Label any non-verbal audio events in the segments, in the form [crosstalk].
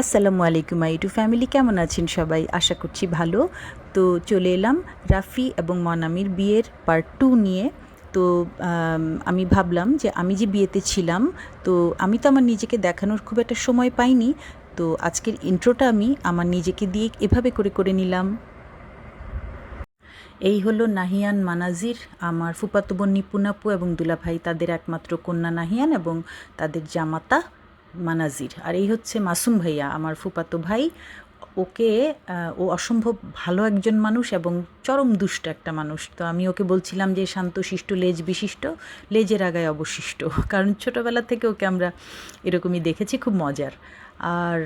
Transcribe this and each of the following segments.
আসসালামু আলাইকুম আইটু ফ্যামিলি কেমন আছেন সবাই? আশা করছি ভালো। তো চলে এলাম রাফি এবং মনামির বিয়ের পার্ট টু নিয়ে। তো, আমি ভাবলাম যে আমি যে বিয়েতে ছিলাম, তো আমি তো আমার নিজেকে দেখানোর খুব একটা সময় পাইনি। তো আজকের ইন্ট্রোটা আমি আমার নিজেকে দিয়ে এভাবে করে করে নিলাম। এই হলো নাহিয়ান মানাজির, আমার ফুপাতো বোন নিপুনাপু এবং দুলাভাই, তাদের একমাত্র কন্যা নাহিয়ান এবং তাদের জামাতা মানাজির। আর এই হচ্ছে মাসুম ভাইয়া, আমার ফুপাতো ভাই। ওকে ও অসম্ভব ভালো একজন মানুষ এবং চরম দুষ্ট একটা মানুষ। তো আমি ওকে বলছিলাম যে, শান্ত, শিষ্ট, লেজ বিশিষ্ট, লেজের আগায় অবশিষ্ট। [laughs] কারণ ছোটোবেলা থেকে ওকে আমরা এরকমই দেখেছি, খুব মজার। আর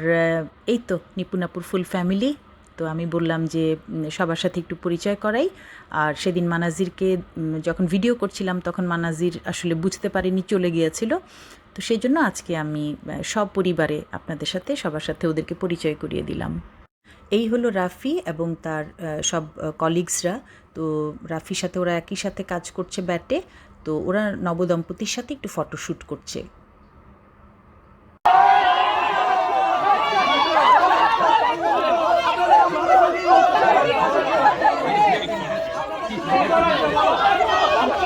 এই তো নিপুনাপুর ফুল ফ্যামিলি। তো আমি বললাম যে সবার সাথে একটু পরিচয় করাই। আর সেদিন মানাজিরকে যখন ভিডিও করছিলাম, তখন মানাজির আসলে বুঝতে পারেনি, চলে গিয়েছিল। তো সেই জন্য আজকে আমি সব পরিবারে আপনাদের সাথে, সবার সাথে ওদেরকে পরিচয় করিয়ে দিলাম। এই হলো রাফি এবং তার সব কলিগসরা তো রাফির সাথে ওরা একই সাথে কাজ করছে ব্যাটে। তো ওরা নবদম্পতির সাথে একটু ফটোশ্যুট করছে।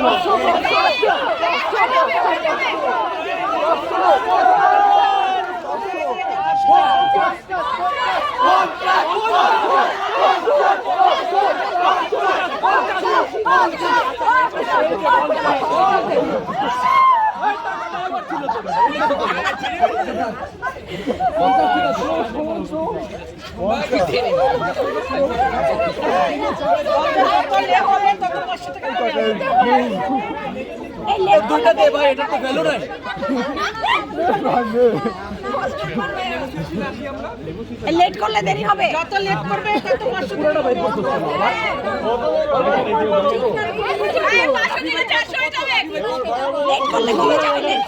Go, go, go, go. দুইটা দে ভাই এটা তো ভ্যালু নাই। লেট করলে দেরি হবে। যত লেট করবে তত পাঁচশো টাকা। লেট করলে কমে যাবে। লেট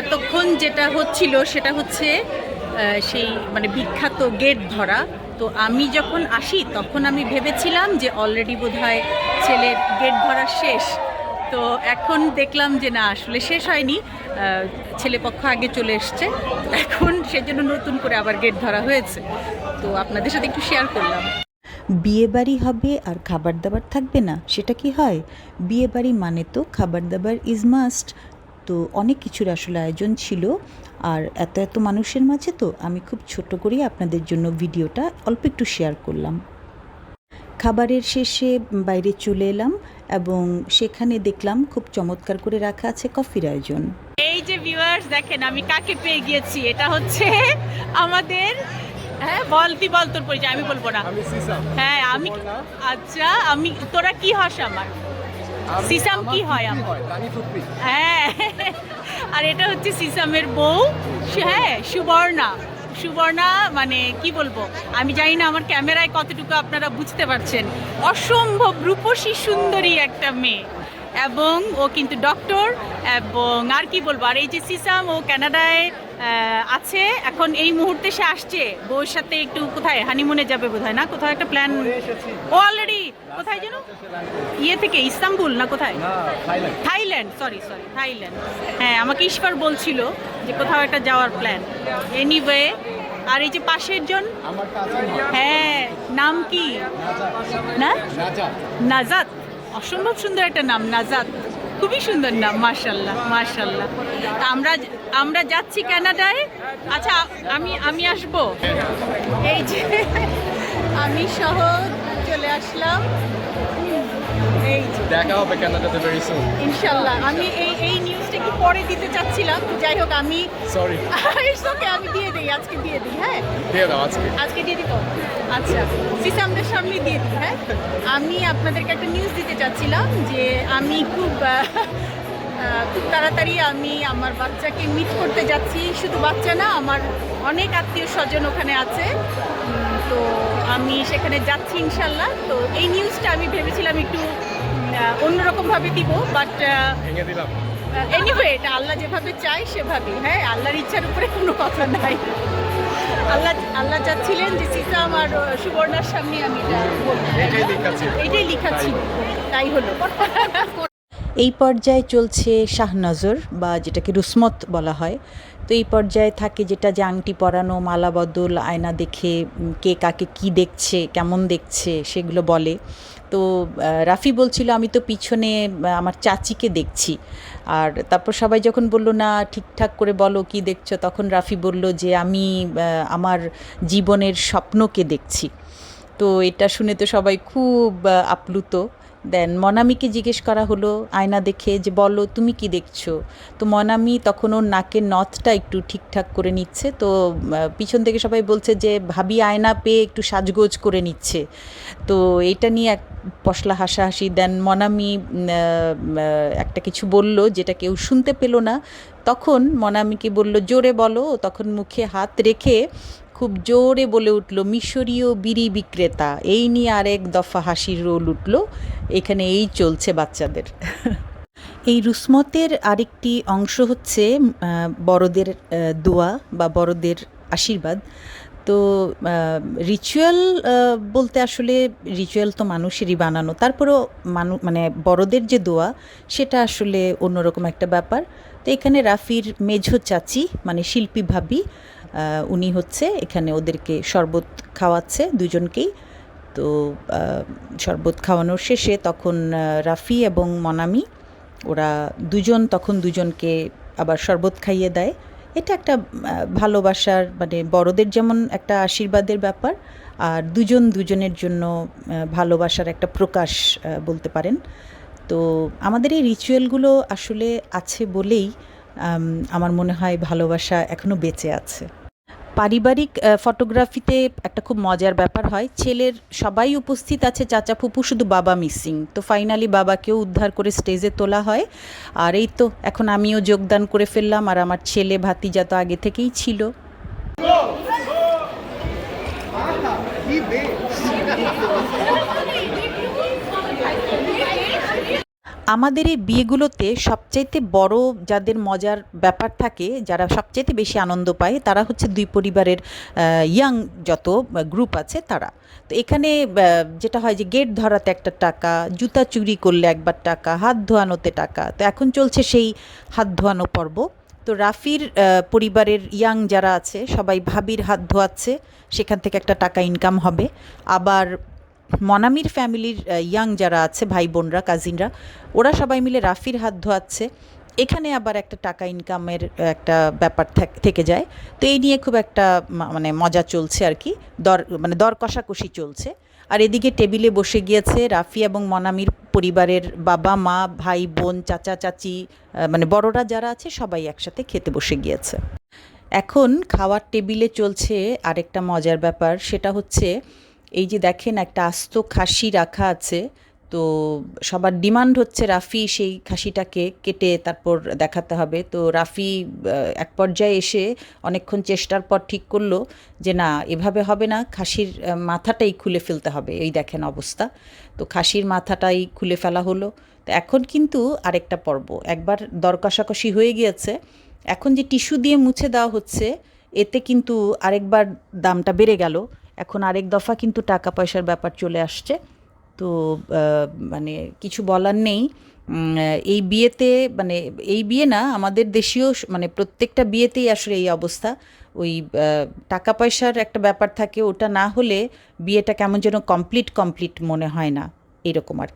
এতক্ষণ যেটা হচ্ছিল সেটা হচ্ছে সেই মানে বিখ্যাত গেট ধরা। তো আমি যখন আসি, তখন আমি ভেবেছিলাম যে অলরেডি বোধহয় ছেলের গেট ধরা শেষ। তো এখন দেখলাম যে না, আসলে শেষ হয়নি। ছেলেপক্ষ আগে চলে এসছে। এখন সেজন্য নতুন করে আবার গেট ধরা হয়েছে। তো আপনাদের সাথে একটু শেয়ার করলাম। বিয়ে বাড়ি হবে আর খাবার দাবার থাকবে না, সেটা কি হয়? বিয়ে বাড়ি মানে তো খাবার দাবার ইজ মাস্ট তো অনেক কিছুর আসলে আয়োজন ছিল। আর এত এত মানুষের মাঝে তো আমি খুব ছোট করেই আপনাদের জন্য ভিডিওটা অল্প একটু শেয়ার করলাম। খাবারের শেষে বাইরে চলে এলাম এবং সেখানে দেখলাম খুব চমৎকার করে রাখা আছে কফির আয়োজন। এই যে ভিউয়ার্স দেখেন আমি কাকে পেয়ে গিয়েছি? এটা হচ্ছে আমাদের হ্যাঁ বল তুই বল তোর পরিচয় আমি বলব না। হ্যাঁ আমি আচ্ছা আমি তোরা কি হস আমার? সিসাম কি হয় আমার? হ্যাঁ আর এটা হচ্ছে সিসামের বউ হ্যাঁ সুবর্ণা। সুবর্ণা মানে কি বলব আমি জানি না আমার ক্যামেরায় কতটুকু আপনারা বুঝতে পারছেন। অসম্ভব রূপসী সুন্দরী একটা মেয়ে। এবং ও কিন্তু ডক্টর এবং আর কি বলব আর এই যে সিসাম ও কানাডায় আছে এখন এই মুহূর্তে সে আসছে। বউর সাথে একটু কোথায় হানিমুনে যাবে বোধহয় না? কোথাও একটা প্ল্যান ও অলরেডি কোথায় যেন? ইয়ে থেকে ইস্তাম্বুল না কোথায়? থাইল্যান্ড। Sorry sorry Thailand. হ্যাঁ আমাকে ঈশ্বর বলছিল যে কোথাও একটা যাওয়ার প্ল্যান এনিওয়ে আর এই যে পাশের জন? হ্যাঁ নাম কি? না? নাজাত অসম্ভব সুন্দর একটা নাম নাজাত খুবই সুন্দর নাম মার্শাল্লাহ মার্শাল্লাহ তা আমরা আমরা যাচ্ছি কানাডায়। আচ্ছা আমি আমি আসব। এই যে আমি সহ আসলাম। এই দেখা হবে কানাডাতে ভেরি সুন ইনশাল্লাহ আমি এই এই নিউজটা একটু পরে দিতে চাচ্ছিলাম? যাই হোক আমি সরি ইটস ওকে আমি দিয়ে দিই আজকে দিয়ে দিই হ্যাঁ? দিয়ে দাও আজকে। আজকে দিয়ে দিব। আচ্ছা সিসামদের সামনে দিয়ে দিই হ্যাঁ? আমি আপনাদেরকে একটা নিউজ দিতে চাচ্ছিলাম যে আমি খুব খুব তাড়াতাড়ি আমি আমার বাচ্চাকে মিট করতে যাচ্ছি। শুধু বাচ্চা না আমার অনেক আত্মীয় স্বজন ওখানে আছে। তো আমি সেখানে যাচ্ছি ইনশাল্লাহ। তো এই নিউজটা আমি ভেবেছিলাম একটু অন্যরকমভাবে দিব বাট এনিওয়ে এটা আল্লাহ যেভাবে চায় সেভাবেই হ্যাঁ আল্লাহর ইচ্ছার উপরে কোনো কথা নাই। আল্লাহ আল্লাহ চাচ্ছিলেন যে সীতা আমার সুবর্ণার সামনে আমি এটাই লেখা ছিল। এটাই লেখা ছিল। তাই হলো। এই পর্যায়ে চলছে শাহনজর বা যেটাকে রুসমত বলা হয়। তো এই পর্যায়ে থাকে যেটা যে আংটি পরানো, মালা বদল, আয়না দেখে কে কাকে কি দেখছে, কেমন দেখছে, সেগুলো বলে। তো রাফি বলছিল, আমি তো পিছনে আমার চাচিকে দেখছি। আর তারপর সবাই যখন বলল, না, ঠিকঠাক করে বলো, কি দেখছ? তখন রাফি বলল যে, আমি আমার জীবনের স্বপ্নকে দেখছি। তো এটা শুনে তো সবাই খুব আপ্লুত। দেন মনামিকে জিজ্ঞেস করা হলো, আয়না দেখে যে, বলো, তুমি কি দেখছ? তো মনামি তখন ওর নাকের নথটা একটু ঠিকঠাক করে নিচ্ছে। তো পিছন থেকে সবাই বলছে যে, ভাবি আয়না পেয়ে একটু সাজগোজ করে নিচ্ছে। তো এটা নিয়ে এক পশলা হাসাহাসি। দেন মনামি একটা কিছু বলল যেটা কেউ শুনতে পেল না। তখন মনামিকে বলল, জোরে বলো। তখন মুখে হাত রেখে খুব জোরে বলে উঠল, মিশরীয় বিড়ি বিক্রেতা, এই নিয়ে আরেক দফা হাসির রোল উঠল, এখানে এই চলছে বাচ্চাদের। এই রুসমতের আরেকটি অংশ হচ্ছে বড়দের দোয়া বা বড়দের আশীর্বাদ। তো রিচুয়াল বলতে আসলে রিচুয়াল তো মানুষেরই বানানো। তারপরেও মানু মানে বড়দের যে দোয়া, সেটা আসলে অন্যরকম একটা ব্যাপার। তো এখানে রাফির মেঝো চাচি মানে শিল্পী ভাবি উনি হচ্ছে এখানে ওদেরকে শরবত খাওয়াচ্ছে দুজনকেই। তো শরবত খাওয়ানোর শেষে তখন রাফি এবং মনামি, ওরা দুজন তখন দুজনকে আবার শরবত খাইয়ে দেয়। এটা একটা ভালোবাসার মানে বড়দের যেমন একটা আশীর্বাদের ব্যাপার, আর দুজন দুজনের জন্য ভালোবাসার একটা প্রকাশ বলতে পারেন। তো আমাদের এই রিচুয়ালগুলো আসলে আছে বলেই আমার মনে হয় ভালোবাসা এখনও বেঁচে আছে। পারিবারিক ফটোগ্রাফিতে একটা খুব মজার ব্যাপার হয়। ছেলের সবাই উপস্থিত আছে চাচা ফুপু শুধু বাবা মিসিং তো ফাইনালি বাবাকেও উদ্ধার করে স্টেজে তোলা হয়। আর এই তো, এখন আমিও যোগদান করে ফেললাম। আর আমার ছেলে ভাতিজা তো আগে থেকেই ছিল। আমাদের এই বিয়েগুলোতে সবচাইতে বড় যাদের মজার ব্যাপার থাকে, যারা সবচাইতে বেশি আনন্দ পায়, তারা হচ্ছে দুই পরিবারের ইয়াং যত গ্রুপ আছে তারা। তো এখানে যেটা হয় যে গেট ধরাতে একটা টাকা, জুতা চুরি করলে একবার টাকা, হাত ধোয়ানোতে টাকা, তো এখন চলছে সেই হাত ধোয়ানো পর্ব। তো রাফির পরিবারের ইয়াং যারা আছে, সবাই ভাবির হাত ধোয়াচ্ছে, সেখান থেকে একটা টাকা ইনকাম হবে। আবার মনামির ফ্যামিলির ইয়াং যারা আছে, ভাই বোনরা কাজিনরা ওরা সবাই মিলে রাফির হাত ধোয়াচ্ছে। এখানে আবার একটা টাকা ইনকামের একটা ব্যাপার থাক- যায়। তো এই নিয়ে খুব একটা মানে মজা চলছে আর কি। দর মানে দর কষাকষি চলছে। আর এদিকে টেবিলে বসে গিয়েছে রাফি এবং মনামির পরিবারের বাবা, মা, ভাই, বোন, চাচা, চাচি মানে বড়রা যারা আছে, সবাই একসাথে খেতে বসে গিয়েছে। এখন খাওয়ার টেবিলে চলছে আরেকটা মজার ব্যাপার, সেটা হচ্ছে এই যে দেখেন একটা আস্ত খাসি রাখা আছে, তো সবার ডিমান্ড হচ্ছে রাফি সেই খাসিটাকে কেটে তারপর দেখাতে হবে। তো রাফি এক পর্যায়ে এসে অনেকক্ষণ চেষ্টার পর ঠিক করল যে না, এভাবে হবে না, খাসির মাথাটাই খুলে ফেলতে হবে। এই দেখেন অবস্থা। তো খাসির মাথাটাই খুলে ফেলা হলো। তো এখন কিন্তু আরেকটা পর্ব। একবার দর কষাকষি হয়ে গিয়েছে। এখন যে টিস্যু দিয়ে মুছে দেওয়া হচ্ছে, এতে কিন্তু আরেকবার দামটা বেড়ে গেল। এখন আরেক দফা কিন্তু টাকা পয়সার ব্যাপার চলে আসছে। তো মানে কিছু বলার নেই। এই বিয়েতে মানে এই বিয়ে না, আমাদের দেশীয় মানে প্রত্যেকটা বিয়েতেই আসলে এই অবস্থা। ওই টাকা পয়সার একটা ব্যাপার থাকে, ওটা না হলে বিয়েটা কেমন যেন কমপ্লিট কমপ্লিট মনে হয় না। এরকম আর।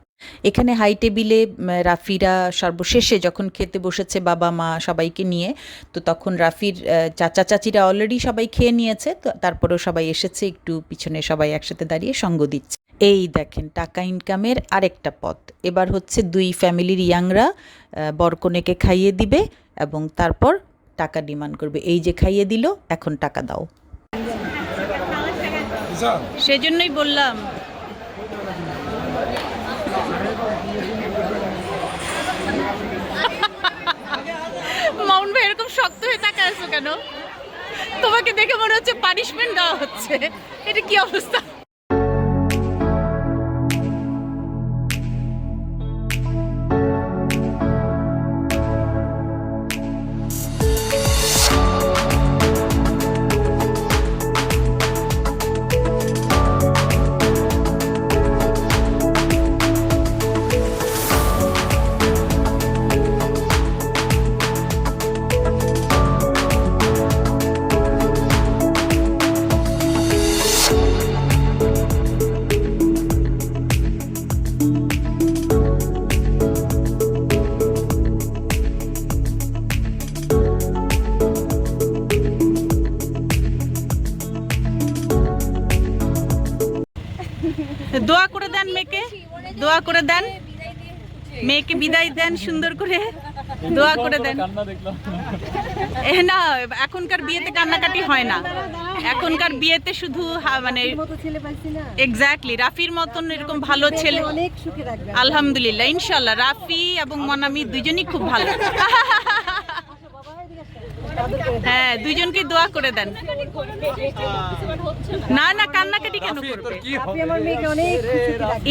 এখানে হাই টেবিলে রাফিরা সর্বশেষে যখন খেতে বসেছে বাবা, মা সবাইকে নিয়ে, তো তখন রাফির চাচা, চাচিরা অলরেডি সবাই খেয়ে নিয়েছে, তো তারপরেও সবাই এসেছে, একটু পিছনে সবাই একসাথে দাঁড়িয়ে সঙ্গ দিচ্ছে। এই দেখেন, টাকা ইনকামের আরেকটা পথ। এবার হচ্ছে দুই ফ্যামিলির ইয়াংরা বরকনেকে খাইয়ে দিবে এবং তারপর টাকা ডিমান্ড করবে। এই যে খাইয়ে দিল, এখন টাকা দাও। সেজন্যই বললাম মাউন্ট ভাই এরকম শক্ত হয়ে থাকা আছো কেন? তোমাকে দেখে মনে হচ্ছে পানিশমেন্ট দেওয়া হচ্ছে। এটা কি অবস্থা? মেয়েকে বিদায় দেন সুন্দর করে দোয়া করে দেন। এ না এখনকার বিয়েতে কান্নাকাটি হয় না। এখনকার বিয়েতে শুধু মানে এক্স্যাক্টলি রাফির মতন এরকম ভালো ছেলে। অনেক সুখে রাখবে আলহামদুলিল্লাহ ইনশাল্লাহ রাফি এবং মনামি দুজনই খুব ভালো। হ্যাঁ দুইজনকে দোয়া করে দেন। না না কান্নাকাটি কেন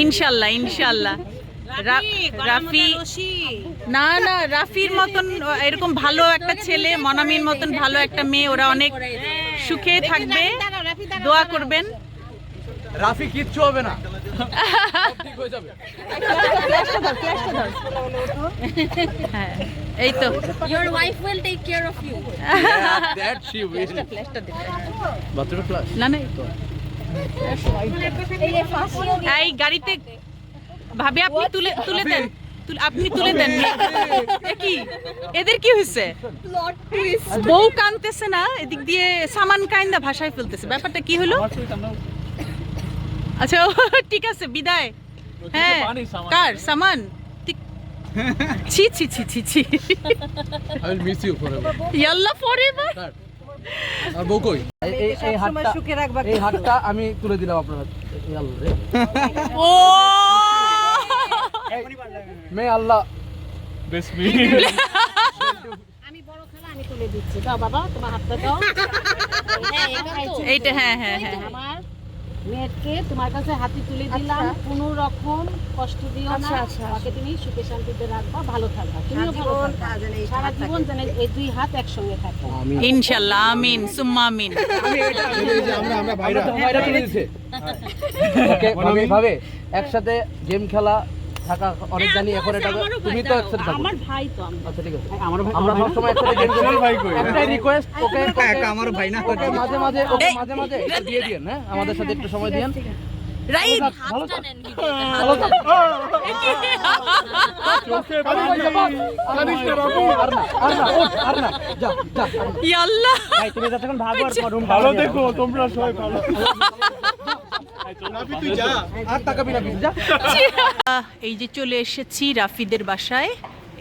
ইনশাল্লাহ ইনশাল্লাহ রাফি না না রাফির মতন এরকম ভালো একটা ছেলে মনামির মতন ভালো একটা মেয়ে ওরা অনেক সুখে থাকবে। দোয়া করবেন। রাফি কিচ্ছু হবে না। ঠিক হয়ে যাবে হ্যাঁ এই তো। Your wife will take care of you. That she will bathroom flush না না এই তো। এই গাড়িতে ভাবে আপনি তুলে তুলে দেন। আপনি তুলে দেন। এ কি? এদের কি হয়েছে বউ কানতেছে না এদিক দিয়ে সামান কাইন্দা ভাষায় ফেলতেছে। ব্যাপারটা কি হলো? আচ্ছা ও, ঠিক আছে বিদায়। হ্যাঁ কার? সামান? ঠিক- ছি ছি ছি ছি ছি। I will miss you forever ইয়াল্লা ফরএভার আর বউ কই? এই হাতটা এই হাতটা আমি তুলে দিলাম আপনার রে। ও! মে আল্লাহ আমি বড় খালা আমি তুলে দিচ্ছি। দাও বাবা তোমার হাতটা দাও। হ্যাঁ। এইটা হ্যাঁ হ্যাঁ। আমার মেয়েকে তোমার কাছে হাতে তুলে দিলাম। কোনো রকম কষ্ট দিও না। ওকে তুমি সুখে শান্তিতে রাখবা ভালো থাকবা। তুমিও এই সারা জীবন যেন এই দুই হাত একসঙ্গে থাকে। আমিন। সুম্মা আমিন। আমরা আমরা ভাইরা ভাইরা তুলে দিছে ওকে ভাবে ভাবে একসাথে গেম খেলা থাকা অনেক জানি এখন এটা তুমি তো একসাথে থাকো। আমার ভাই তো আচ্ছা ঠিক আছে। আমরা সবসময় একসাথে গেম খেলি ভাই কই? একটাই রিকোয়েস্ট ওকে। আমার ভাই না মাঝে মাঝে ওকে মাঝে মাঝে দিয়ে দিয়েন হ্যাঁ? আমাদের সাথে একটু সময় দিয়েন। রাইট ভালো থাক। ভালো থাক। কাঁদিস না বাবু। আর না আর না ওঠ, আর না যা যা আর। না। ভাই তুমি যতক্ষণ ভাগো আর রুম ভালো দেখো তোমরা সবাই ভালো। [laughs] এই যে চলে এসেছি রাফিদের বাসায়।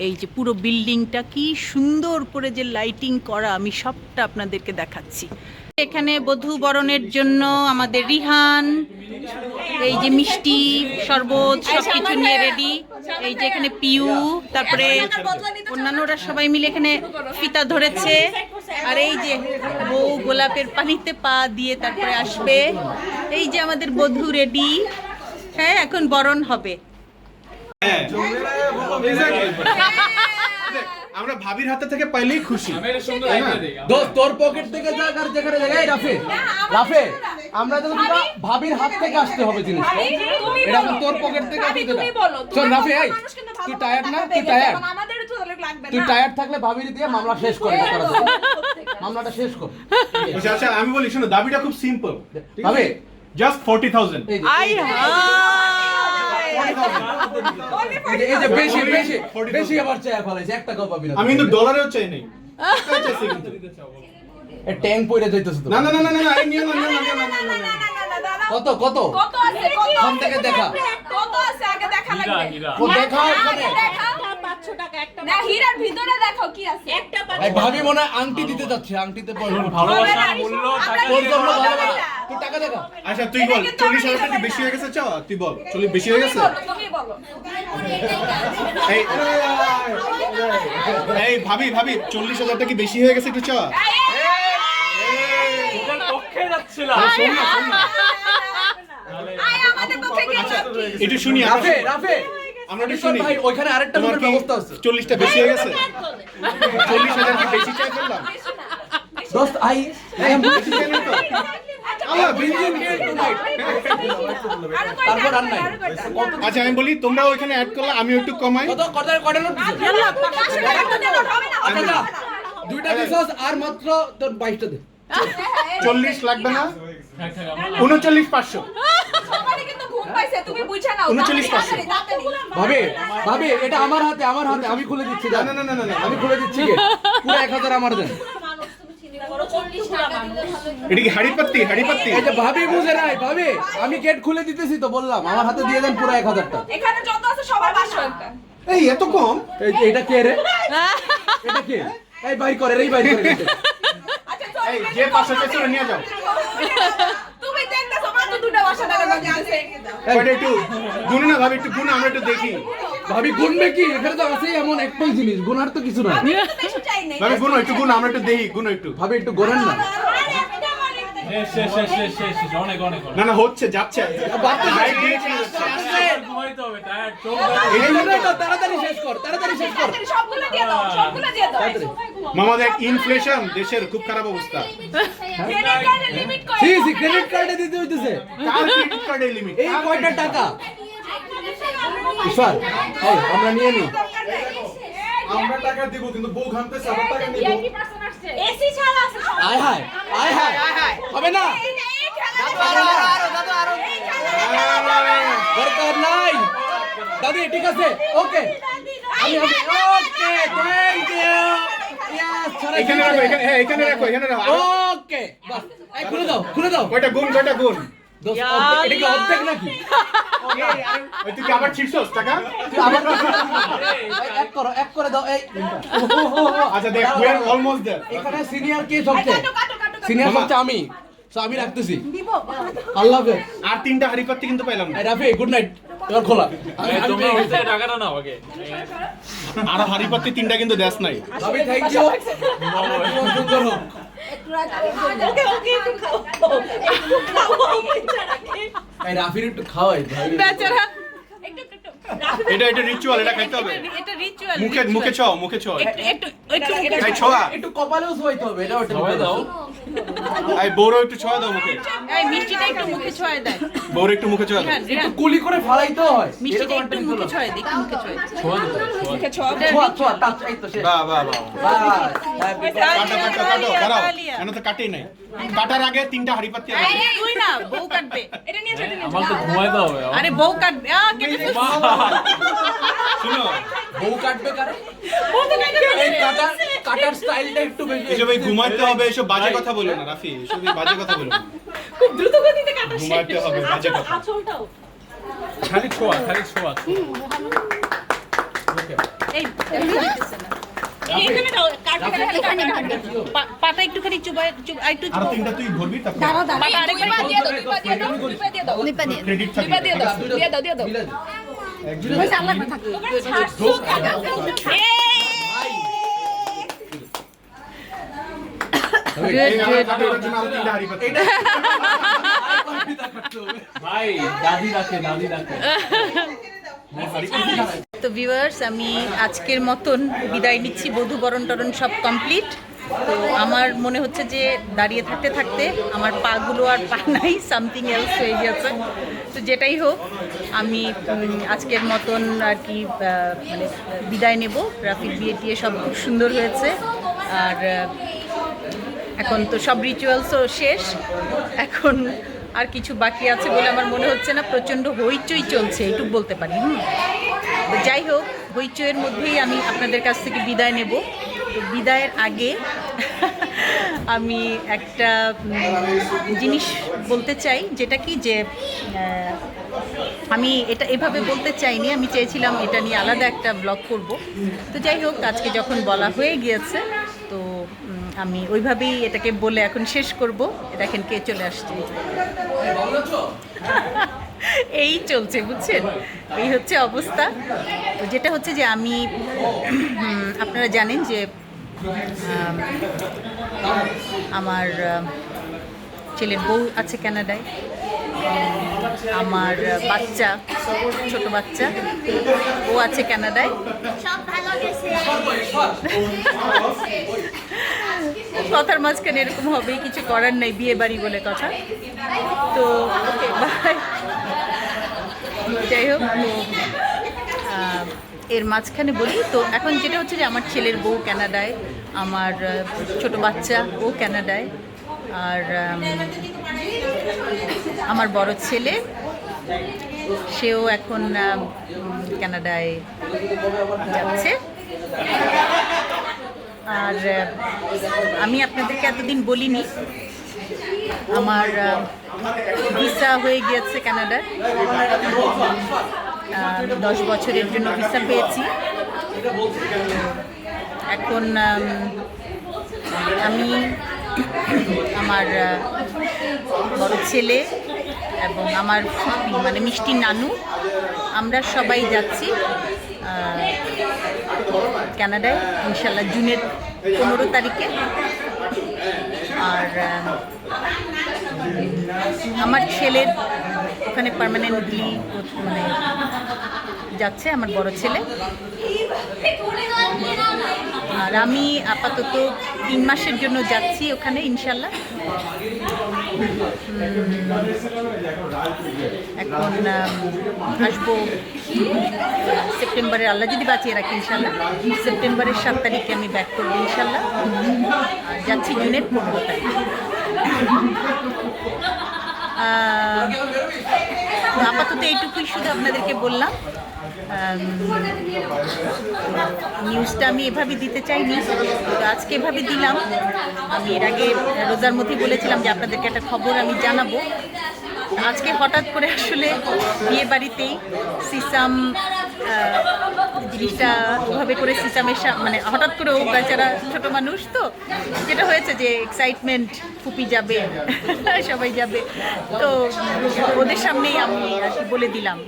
এই যে পুরো বিল্ডিংটা কি সুন্দর করে যে লাইটিং করা আমি সবটা আপনাদেরকে দেখাচ্ছি। এখানে বধূ বরণের জন্য আমাদের রিহান এই যে মিষ্টি শরবত সবকিছু নিয়ে রেডি এই যে এখানে পিউ তারপরে অন্যান্যরা সবাই মিলে এখানে ফিতা ধরেছে আর এই যে বউ গোলাপের পানিতে পা দিয়ে তারপরে আসবে এই যে আমাদের বধূ রেডি হ্যাঁ এখন বরণ হবে আমরা ভাবির হাতে থেকে পাইলেই খুশি। দোস্ত তোর পকেট থেকে যাক আর যেখানে জায়গায় রাফে রাফে আমরা তো ভাবির হাত থেকে আসতে হবে জিনিস এটা তোর পকেট থেকে দিতে না শোন রাফে এই তুই টায়ার্ড না? তুই টায়ার্ড তুই টায়ার্ড থাকলে ভাবির দিয়ে মামলা শেষ কর এটা মামলাটা শেষ কর। আচ্ছা আচ্ছা আমি বলি শোনো দাবিটা খুব সিম্পল ভাবে। জাস্ট ফোর্টি থাউজেন্ড এই যে- আই হায়। এই যে- বেশি বেশি বেশি আবার চায় ফেলাইছে এক টাকাও পাবি না আমি কিন্তু ডলারেও চাই নাই। [laughs] ট্যাঙ্ক পইরে যাইতেছে তো না না না না না নিও না নিও না নিও না, নিও না, নিও না। কত কত ফোন থেকে দেখা। ও দেখা ওখানে। পাঁচশো টাকা একটা ভাবি মনে আংটি দিতে যাচ্ছে আংটিতে টাকা দেখা। আচ্ছা তুই বল চল্লিশ হাজার টাকা বেশি হয়ে গেছে তুই বল চল্লিশ বেশি হয়ে গেছে? এই ভাবি ভাবি চল্লিশ হাজার টাকা কি বেশি হয়ে গেছে একটু চা একটু শুনি রাফে রাফে আমরা একটু শুনি ভাই ওইখানে আরেকটা রুমের ব্যবস্থা আছে চল্লিশটা বেশি হয়ে গেছে চল্লিশ হাজার কি বেশি চাই ফেললাম দোস্ত আই আই এম বেশি তো? আল্লাহ, বিলিয়ন টুনাইট তারপর আর নাই আচ্ছা আমি বলি তোমরা ওইখানে অ্যাড করলে আমি একটু কমাই কত কত কটা নোট আচ্ছা দুইটা আর মাত্র তোর 22টা দে চল্লিশ লাগবে না? উনচল্লিশ পাঁচশো। ভাবে ভাবে এটা আমার হাতে আমার হাতে আমি খুলে দিচ্ছি না না না না না না। আমি খুলে দিচ্ছি পুরো 1000 আমার দেন। এটা কি হাড়ি পাত্তি? হাড়ি পাত্তি? এই যে বুঝে নাই ভাবি আমি গেট খুলে দিতেছি তো বললাম আমার হাতে দিয়ে দেন পুরো এক হাজারটা। এখানে যত আছে সবার বাসা এই এত কম? এই এটা কে রে? এটা কে? এই বাইর করে এই বাইর করে এই যে পাশে পেছনে নিয়ে যাও। তুমি দেখতেছো মাত্র দুটো বাসা টাকা দিতেছে কয়টা একটু গুনে না ভাবি একটু গুনে আমরা একটু দেখি। ভাবি গুনবে কি? এখানে তো আছে এমন একটাই জিনিস গুনার তো কিছু না ভাবি গুনো একটু গুণ আমরা একটু দেখি গুনো একটু। ভাবি একটু গোনেন না। না না হচ্ছে যাচ্ছে। Light দিয়ে চলে যাচ্ছে। ঘুমাইতে হবে টায়ার চোখ এই জন্যই তো তাড়াতাড়ি শেষ কর তাড়াতাড়ি শেষ কর। সবগুলো দিয়ে দাও সবগুলো দিয়ে দাও। মামা দেখ ইনফ্লেশন দেশের খুব খারাপ অবস্থা। ক্রেডিট কার্ডের লিমিট কই সি সি ক্রেডিট কার্ডে দিতে হইতেছে। ক্রেডিট কার্ডের লিমিট এই কয়টা টাকা? আমরা নিয়ে নিই। আমরা টাকা দিব কিন্তু বউ ঘামতেছে আবার টাকা নিব। এসি ছাড়া আছে সব। আয় হায় আয় হায় হবে না। এই খেলা। দরকার নাই। দাদি ঠিক আছে ওকে। আমি আমি ওকে থ্যাংক ইউ এখানে রাখো এখানে হ্যাঁ এখানে রাখো এখানে রাখো। ওকে বাস এই খুলে দাও খুলে দাও। কয়টা গুণ কয়টা গুণ? দোস্ত অর্ধেক- এটা কি অর্ধেক নাকি? ওই তুই কি আবার ছিড়ছস টাকা তুই আবার এই, এক করো এক করে দাও এই। আচ্ছা দেখ উই আর অলমোস্ট সিনিয়র সবচেয়ে? কাটো কাটো কাটো সিনিয়র মামা। সবচেয়ে আমি। আমি রাখতেছি। আল্লাহ আর তিনটা হাড়ি পাত্তি কিন্তু পাইলাম না। এই রাফি গুড নাইট এবার খোলা। আর হাড়ি পাত্তি তিনটা কিন্তু দেশ নাই। থ্যাংক ইউ রাফির একটু খাওয়াই বেচারা একটু একটু এটা এটা রিচুয়াল এটা খাইতে হবে। এটা রিচুয়াল মুখে মুখে ছোঁয়াও মুখে ছোঁয়াও। একটু কপালেও শোয়াইতে হবে এটা ওটা দাও। এই বউরও একটু ছোঁয়া দাও মুখে এই মিষ্টিটা একটু মুখে ছোঁয়া বউর একটু মুখে ছোঁয়া দাও। রিহান রিহান কুলি করে ফালাইতে হয়। মিষ্টিটা একটু মুখে ছোঁয়া একটু মুখে ছোঁয়া। ছোঁয়া হবে, ছোঁয়া। ছোঁয়া ছোঁয়া টাচ এই তো শেষ। বাহ বাহ বাহ. কাটো কাটো কাটো দাঁড়াও। তো কাটেই নাই। কাটার আগে তিনটা হাড়ি পাত্তি আছে। তুই না বউ কাটবে। এটা নিয়ে যেতে আমার তো হবে আরে বউ কাটবে। আ কেটে শুনো। বউ কাটবে কারে? এই কাটার কাটার স্টাইলটা একটু বেশি। এসব এই ঘুমাইতে হবে এসব বাজে কথা বলো না রাফি এসব বাজে কথা বলো না। খুব দ্রুত গতিতে কাটো ঘুমাইতে হবে বাজে কথা। আঁচলটাও। খালি ছোঁয়া খালি ছোঁয়া। এই পাটা একটুখানি চুবাই চুব একটু আর তিনটা তুই ভরবি তারপর পাপা আরেকবার দিয়ে দাও দুইবার দিয়ে দাও দুইবার দিয়ে দাও। দুইবার দিয়ে ক্রেডিট দুইবার দিয়ে দাও দিয়ে দাও। দিয়ে দাও। মিলে আল্লাহ থাকবে ছাড়ছো এই আমার কাটার জন্য আরও তিনটা হাড়ি পাত্তি ভাই দাদি রাখে দাদি রাখে তো ভিউয়ার্স আমি আজকের মতন বিদায় নিচ্ছি। বধূ বরণ টরণ সব কমপ্লিট তো আমার মনে হচ্ছে যে দাঁড়িয়ে থাকতে থাকতে আমার পাগুলো আর পা নাই সামথিং এলস হয়ে গেছে। তো যেটাই হোক আমি আজকের মতন আর কি মানে বিদায় নেব। রাফির বিয়ে টিয়ে সব খুব সুন্দর হয়েছে। আর এখন তো সব রিচুয়ালসও শেষ। এখন আর কিছু বাকি আছে বলে আমার মনে হচ্ছে না। প্রচণ্ড হইচই চলছে এইটুকু বলতে পারি, হুম? তো যাই হোক, হইচইয়ের মধ্যেই আমি আপনাদের কাছ থেকে বিদায় নেব। তো বিদায়ের আগে [laughs] আমি একটা জিনিস বলতে চাই, যেটা কি যে আমি এটা এভাবে বলতে চাইনি, আমি চেয়েছিলাম এটা নিয়ে আলাদা একটা ব্লগ করব। তো যাই হোক, আজকে যখন বলা হয়ে গিয়েছে, তো আমি ওইভাবেই এটাকে বলে এখন শেষ করব। দেখেন কে চলে আসছে। [laughs] এই চলছে বুঝছেন? এই হচ্ছে অবস্থা। যেটা হচ্ছে যে আমি [clears throat] আপনারা জানেন যে আমার ছেলের বউ আছে কানাডায়। আমার বাচ্চা ছোট বাচ্চা ও আছে কানাডায়। [laughs] কথার মাঝখানে এরকম হবেই কিছু করার নাই বিয়ে বাড়ি বলে কথা। তো যাই হোক এর মাঝখানে বলি তো এখন যেটা হচ্ছে যে আমার ছেলের বউ ক্যানাডায় আমার ছোট বাচ্চা ও ক্যানাডায় আর আমার বড় ছেলে সেও এখন আম, কানাডায় যাচ্ছে। আর আমি আপনাদেরকে এতদিন বলিনি। আমার ভিসা হয়ে গিয়েছে কানাডার দশ বছরের জন্য ভিসা পেয়েছি। এখন, আমি আমার বড় ছেলে এবং আমার মানে মিষ্টি নানু, আমরা সবাই যাচ্ছি। কানাডায়, ইনশাল্লাহ জুনের পনেরো তারিখে। আর আমার ছেলের ওখানে পার্মানেন্টলি মানে যাচ্ছে, আমার বড় ছেলে। আর আমি আপাতত তিন মাসের জন্য যাচ্ছি ওখানে, ইনশাল্লাহ। এখন আসব সেপ্টেম্বরের, আল্লাহ যদি বাঁচিয়ে রাখি ইনশাল্লাহ সেপ্টেম্বরের সাত তারিখে আমি ব্যাক করব ইনশাল্লাহ যাচ্ছি জুনের পনেরো তারিখ। আপাতত এইটুকুই শুধু আপনাদেরকে বললাম। নিউজটা আমি এভাবে দিতে চাইনি আজকে এভাবে দিলাম। আমি এর আগে রোজার মধ্যে বলেছিলাম যে আপনাদেরকে একটা খবর আমি জানাব। আজকে হঠাৎ করে আসলে বিয়ে বাড়িতেই সিসাম জিনিসটা ওভাবে করে সিসামের মানে হঠাৎ করে ও বেচারা ছোট মানুষ তো, যেটা হয়েছে যে এক্সাইটমেন্ট ফুপি যাবে, সবাই যাবে। তো ওদের সামনেই আমি বলে দিলাম।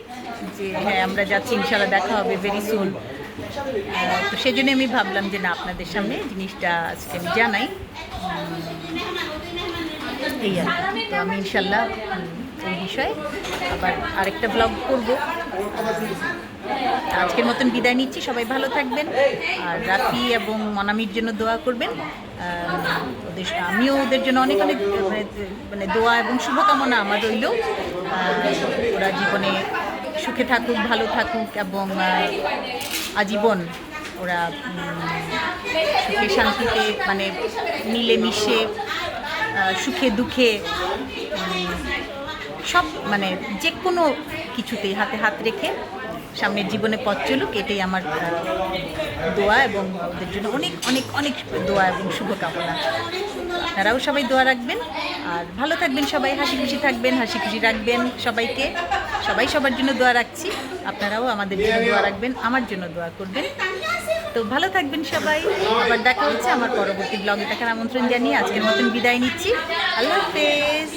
যে হ্যাঁ আমরা যাচ্ছি ইনশাল্লাহ দেখা হবে ভেরি সুন তো সেই জন্য আমি ভাবলাম যে, না, আপনাদের সামনে জিনিসটা আজকে আমি জানাই। এই আর তো আমি ইনশাল্লাহ এই বিষয়ে আবার আরেকটা ব্লগ করব। আজকের মতন বিদায় নিচ্ছি। সবাই ভালো থাকবেন। আর রাফি এবং মনামির জন্য দোয়া করবেন। ওদের, আমিও ওদের জন্য অনেক অনেক মানে মানে দোয়া এবং শুভকামনা আমার রইল। ওরা জীবনে সুখে থাকুক, ভালো থাকুক এবং আজীবন ওরা সুখে শান্তিতে মানে মিলেমিশে সুখে দুঃখে সব মানে যে কোনো কিছুতেই হাতে হাত রেখে সামনের জীবনে পথ চলুক, এটাই আমার দোয়া এবং ওদের জন্য অনেক অনেক অনেক দোয়া এবং শুভকামনা। আপনারাও সবাই দোয়া রাখবেন, আর ভালো থাকবেন সবাই, হাসি খুশি থাকবেন, হাসি খুশি রাখবেন সবাইকে। সবাই সবার জন্য দোয়া রাখছি। আপনারাও আমাদের জন্য দোয়া রাখবেন, আমার জন্য দোয়া করবেন। তো ভালো থাকবেন সবাই। আবার দেখা হচ্ছে আমার পরবর্তী ব্লগে দেখার আমন্ত্রণ জানিয়ে আজকের মতন বিদায় নিচ্ছি। আল্লাহ হাফেজ।